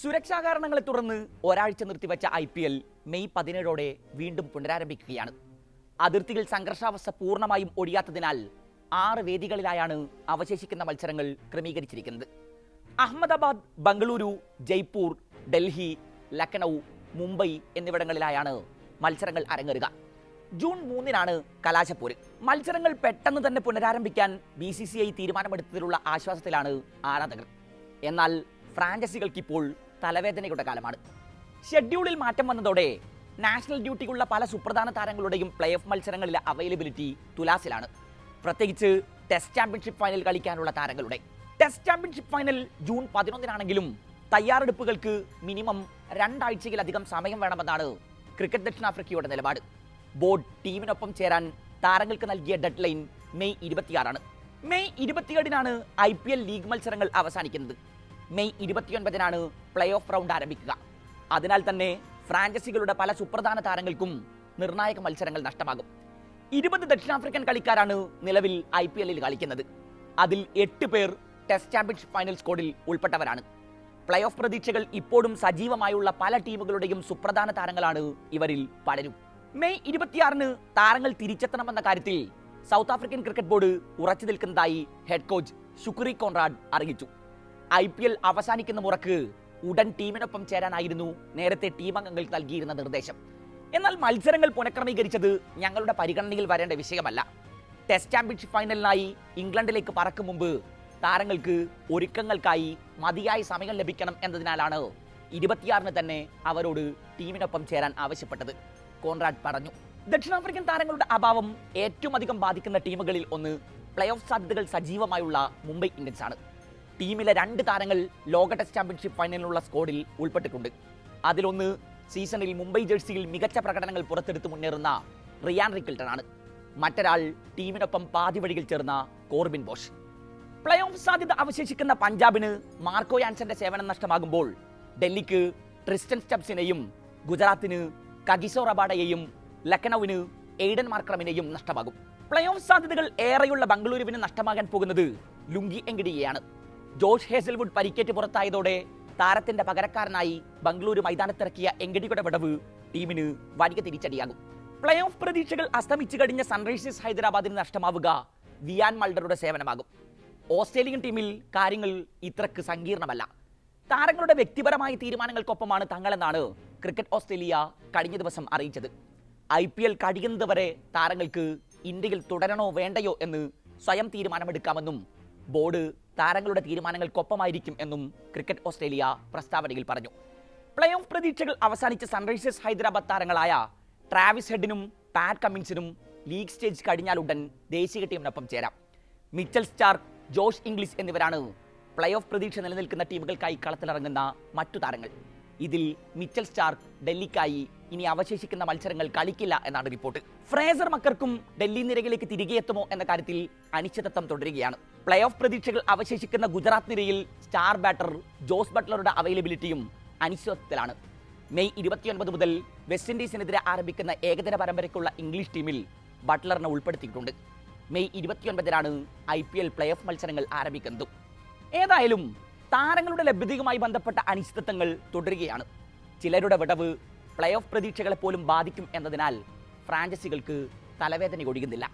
സുരക്ഷാ കാരണങ്ങളെ തുടർന്ന് ഒരാഴ്ച നിർത്തിവെച്ച ഐ പി എൽ മെയ് പതിനേഴോടെ വീണ്ടും പുനരാരംഭിക്കുകയാണ്. അതിർത്തിയിൽ സംഘർഷാവസ്ഥ പൂർണമായും ഒഴിയാത്തതിനാൽ ആറ് വേദികളിലായാണ് അവശേഷിക്കുന്ന മത്സരങ്ങൾ ക്രമീകരിച്ചിരിക്കുന്നത്. അഹമ്മദാബാദ് ബംഗളൂരു ജയ്പൂർ ഡൽഹി ലക്നൗ മുംബൈ എന്നിവിടങ്ങളിലായാണ് മത്സരങ്ങൾ അരങ്ങേറുക. ജൂൺ മൂന്നിനാണ് കലാശപ്പോര്. മത്സരങ്ങൾ പെട്ടെന്ന് തന്നെ പുനരാരംഭിക്കാൻ ബി സി സി ഐ തീരുമാനമെടുത്തതിലുള്ള ആശ്വാസത്തിലാണ് ആരാധകർ. എന്നാൽ ഫ്രാഞ്ചൈസികൾക്കിപ്പോൾ തലവേദനയുടെ കാലമാണ്. ഷെഡ്യൂളിൽ മാറ്റം വന്നതോടെ നാഷണൽ ഡ്യൂട്ടിക്കുള്ള പല സുപ്രധാന താരങ്ങളുടെയും പ്ലേ ഓഫ് മത്സരങ്ങളിലെ അവൈലബിലിറ്റി തുലാസിലാണ്. പ്രത്യേകിച്ച് ടെസ്റ്റ് ചാമ്പ്യൻഷിപ്പ് ഫൈനൽ കളിക്കാനുള്ള താരങ്ങളുടെ. ടെസ്റ്റ് ചാമ്പ്യൻഷിപ്പ് ഫൈനൽ ജൂൺ പതിനൊന്നിനാണെങ്കിലും തയ്യാറെടുപ്പുകൾക്ക് മിനിമം രണ്ടാഴ്ചയിലധികം സമയം വേണമെന്നാണ് ക്രിക്കറ്റ് ദക്ഷിണാഫ്രിക്കയുടെ നിലപാട്. ബോർഡ് ടീമിനൊപ്പം ചേരാൻ താരങ്ങൾക്ക് നൽകിയ ഡെഡ് ലൈൻ മെയ് ഇരുപത്തിയാറാണ്. മെയ് ഇരുപത്തിയേഴിനാണ് ഐ പി എൽ ലീഗ് മത്സരങ്ങൾ അവസാനിക്കുന്നത്. മെയ് ഇരുപത്തിയൊൻപതിനാണ് പ്ലേ ഓഫ് റൗണ്ട് ആരംഭിക്കുക. അതിനാൽ തന്നെ ഫ്രാഞ്ചൈസികളുടെ പല സുപ്രധാന താരങ്ങൾക്കും നിർണായക മത്സരങ്ങൾ നഷ്ടമാകും. ഇരുപത് ദക്ഷിണാഫ്രിക്കൻ കളിക്കാരാണ് നിലവിൽ ഐ പി എല്ലിൽ കളിക്കുന്നത്. അതിൽ എട്ട് പേർ ടെസ്റ്റ് ചാമ്പ്യൻഷിപ്പ് ഫൈനൽ സ്കോഡിൽ ഉൾപ്പെട്ടവരാണ്. പ്ലേ ഓഫ് പ്രതീക്ഷകൾ ഇപ്പോഴും സജീവമായുള്ള പല ടീമുകളുടെയും സുപ്രധാന താരങ്ങളാണ് ഇവരിൽ പലരും. മെയ് ഇരുപത്തിയാറിന് താരങ്ങൾ തിരിച്ചെത്തണമെന്ന കാര്യത്തിൽ സൗത്ത് ആഫ്രിക്കൻ ക്രിക്കറ്റ് ബോർഡ് ഉറച്ചു നിൽക്കുന്നതായി ഹെഡ് കോച്ച് ഷുക്രി കോൺറാഡ് അറിയിച്ചു. ഐ പി എൽ അവസാനിക്കുന്ന മുറക്ക് ഉടൻ ടീമിനൊപ്പം ചേരാനായിരുന്നു നേരത്തെ ടീം അംഗങ്ങൾക്ക് നൽകിയിരുന്ന നിർദ്ദേശം. എന്നാൽ മത്സരങ്ങൾ പുനഃക്രമീകരിച്ചത് ഞങ്ങളുടെ പരിഗണനയിൽ വരേണ്ട വിഷയമല്ല. ടെസ്റ്റ് ചാമ്പ്യൻഷിപ്പ് ഫൈനലിനായി ഇംഗ്ലണ്ടിലേക്ക് പറക്കും മുമ്പ് താരങ്ങൾക്ക് ഒരുക്കങ്ങൾക്കായി മതിയായ സമയം ലഭിക്കണം എന്നതിനാലാണ് ഇരുപത്തിയാറിന് തന്നെ അവരോട് ടീമിനൊപ്പം ചേരാൻ ആവശ്യപ്പെട്ടത്. കോൺറാഡ് പറഞ്ഞു ദക്ഷിണാഫ്രിക്കൻ താരങ്ങളുടെ അഭാവം ഏറ്റവും അധികം ബാധിക്കുന്ന ടീമുകളിൽ ഒന്ന് പ്ലേ ഓഫ് സാധ്യതകൾ സജീവമായുള്ള മുംബൈ ഇന്ത്യൻസ് ആണ് ടീമിലെ രണ്ട് താരങ്ങൾ ലോക ടെസ്റ്റ് ചാമ്പ്യൻഷിപ്പ് ഫൈനലിലുള്ള സ്കോഡിൽ ഉൾപ്പെട്ടിട്ടുണ്ട്. അതിലൊന്ന് സീസണിൽ മുംബൈ ജേഴ്സിയിൽ മികച്ച പ്രകടനങ്ങൾ പുറത്തെടുത്ത് മുന്നേറുന്ന റിയാൻ റിക്കിൾട്ടൺ ആണ് മറ്റൊരാൾ ടീമിനൊപ്പം പാതി വഴിയിൽ ചേർന്ന കോർബിൻ ബോഷ്. പ്ലേ ഓഫ് സാധ്യത അവശേഷിക്കുന്ന പഞ്ചാബിന് മാർക്കോ യാൻസന്റെ സേവനം നഷ്ടമാകുമ്പോൾ ഡൽഹിക്ക് ട്രിസ്റ്റൻ സ്റ്റബ്സിനെയും ഗുജറാത്തിന് കഗിസോ റബാഡയെയും ലക്നൌവിന് എയ്ഡൻ മാർക്രമിനെയും നഷ്ടമാകും. പ്ലേ ഓഫ് സാധ്യതകൾ ഏറെയുള്ള ബംഗളൂരുവിന് നഷ്ടമാകാൻ പോകുന്നത് ലുങ്കി എങ്കിഡിയെയാണ് ജോഷ് ഹേസൽവുഡ് പരിക്കേറ്റ് പുറത്തായതോടെ താരത്തിന്റെ പകരക്കാരനായി ബംഗളൂരു മൈതാനത്തിറക്കിയ എങ്കടിയുടെ വിടവ് ടീമിന് വലിയ തിരിച്ചടിയാകും. പ്ലേ ഓഫ് പ്രതീക്ഷകൾ അസ്തമിച്ചു കഴിഞ്ഞ സൺറൈസേഴ്സ് ഹൈദരാബാദിന് നഷ്ടമാവുക വിയാൻ മൾഡറുടെ സേവനമാകും. ഓസ്ട്രേലിയൻ ടീമിൽ കാര്യങ്ങൾ ഇത്രക്ക് സങ്കീർണമല്ല. താരങ്ങളുടെ വ്യക്തിപരമായ തീരുമാനങ്ങൾക്കൊപ്പമാണ് തങ്ങളെന്നാണ് ക്രിക്കറ്റ് ഓസ്ട്രേലിയ കഴിഞ്ഞ ദിവസം അറിയിച്ചത്. ഐ പി എൽ കഴിയുന്നതുവരെ താരങ്ങൾക്ക് ഇന്ത്യയിൽ തുടരണോ വേണ്ടയോ എന്ന് സ്വയം തീരുമാനമെടുക്കാമെന്നും ബോർഡ് താരങ്ങളുടെ തീരുമാനങ്ങൾക്കൊപ്പമായിരിക്കും എന്നും ക്രിക്കറ്റ് ഓസ്ട്രേലിയ പ്രസ്താവനയിൽ പറഞ്ഞു. പ്ലേ ഓഫ് പ്രതീക്ഷകൾ അവസാനിച്ച സൺറൈസേഴ്സ് ഹൈദരാബാദ് താരങ്ങളായ ട്രാവിസ് ഹെഡിനും പാറ്റ് കമ്മിൻസിനും ലീഗ് സ്റ്റേജ് കഴിഞ്ഞാലുടൻ ദേശീയ ടീമിനൊപ്പം ചേരാം. മിച്ചൽ സ്റ്റാർക്ക് ജോഷ് ഇംഗ്ലീഷ് എന്നിവരാണ് പ്ലേ ഓഫ് പ്രതീക്ഷ നിലനിൽക്കുന്ന ടീമുകൾക്കായി കളത്തിലിറങ്ങുന്ന മറ്റു താരങ്ങൾ. ഇതിൽ മിച്ചൽ സ്റ്റാർക്ക് ഡൽഹിക്കായി ഇനി അവശേഷിക്കുന്ന മത്സരങ്ങൾ കളിക്കില്ല എന്നാണ് റിപ്പോർട്ട്. ഫ്രേസർ മക്കർക്കും ഡൽഹി നിരയിലേക്ക് തിരികെ എത്തുമോ എന്ന കാര്യത്തിൽ അനിശ്ചിതത്വം തുടരുകയാണ്. പ്ലേ ഓഫ് പ്രതീക്ഷകൾ അവശേഷിക്കുന്ന ഗുജറാത്ത് നിരയിൽ സ്റ്റാർ ബാറ്റർ ജോസ് ബട്ട്ലറുടെ അവൈലബിലിറ്റിയും അനിശ്ചിതത്വത്തിലാണ്. മെയ് ഇരുപത്തിയൊൻപത് മുതൽ വെസ്റ്റ് ഇൻഡീസിനെതിരെ ആരംഭിക്കുന്ന ഏകദിന പരമ്പരയ്ക്കുള്ള ഇംഗ്ലീഷ് ടീമിൽ ബട്ട്ലറിനെ ഉൾപ്പെടുത്തിയിട്ടുണ്ട്. May ഇരുപത്തിയൊൻപതിനാണ് I P L play off മത്സരങ്ങൾ ആരംഭിക്കുന്നത്. ഏതായാലും താരങ്ങളുടെ ലഭ്യതയുമായി ബന്ധപ്പെട്ട അനിശ്ചിതത്വങ്ങൾ തുടരുകയാണ്. ചിലരുടെ വിടവ് പ്ലേ ഓഫ് പ്രതീക്ഷകളെ പോലും ബാധിക്കും എന്നതിനാൽ ഫ്രാഞ്ചൈസികൾക്ക് തലവേദന ഒഴിയുന്നില്ല.